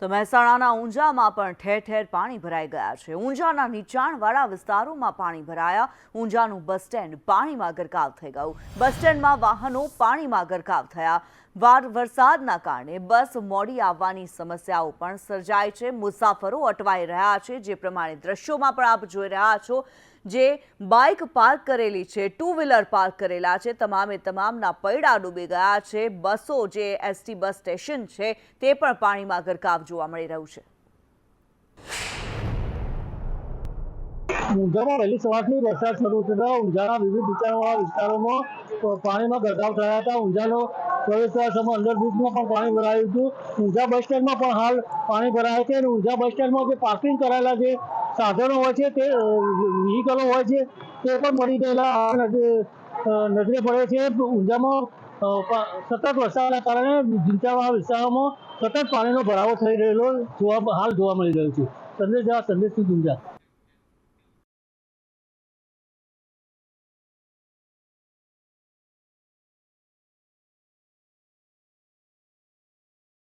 તો મહેસાણાના ઊંઝામાં પણ ઠેર ઠેર પાણી ભરાઈ ગયા છે. ઊંઝાના નીચાણવાળા વિસ્તારોમાં પાણી ભરાયા. ઊંઝાનું બસ સ્ટેન્ડ પાણીમાં ગરકાવ થઈ ગયું. બસ સ્ટેન્ડમાં વાહનો પાણીમાં ગરકાવ થયા. વાર વરસાદના કારણે બસ મોડી આવવાની સમસ્યાઓ પણ સર્જાય છે. મુસાફરો અટવાઈ રહ્યા છે. જે પ્રમાણે દ્રશ્યોમાં પણ આપ જોઈ રહ્યા છો જે બાઇક પાર્ક કરેલી છે ટુ વ્હીલર પાર્ક કરેલા છે. તમામે તમામના પૈડા ડૂબી ગયા છે. બસો જે એસટી બસ સ્ટેશન છે તે પણ પાણીમાં ગરકાવ જોવા મળી રહ્યું છે. ઊંઝામાં વહેલી સવારથી વરસાદ શરૂ થતા ઊંઝાના વિવિધ નીચાણવાળા વિસ્તારોમાં પાણીમાં ગરકાવ થયા હતા. ઊંઝાનો પ્રવેશદ્વાર સમય અંડરબ્રિજમાં પણ પાણી ભરાયું હતું. ઊંઝા બસ સ્ટેન્ડમાં પણ હાલ પાણી ભરાય છે અને ઊંઝા બસ સ્ટેન્ડમાં જે પાર્કિંગ કરાયેલા જે સાધનો હોય છે તે વ્હીકલો હોય છે તે પણ મળી ગયેલા નજરે પડે છે. ઊંઝામાં સતત વરસાદના કારણે નીચાણવાળા વિસ્તારોમાં સતત પાણીનો ભરાવો થઈ રહેલો જોવા હાલ જોવા મળી રહ્યો છે. સંદેશ જવા સંદેશથી ઊંઝા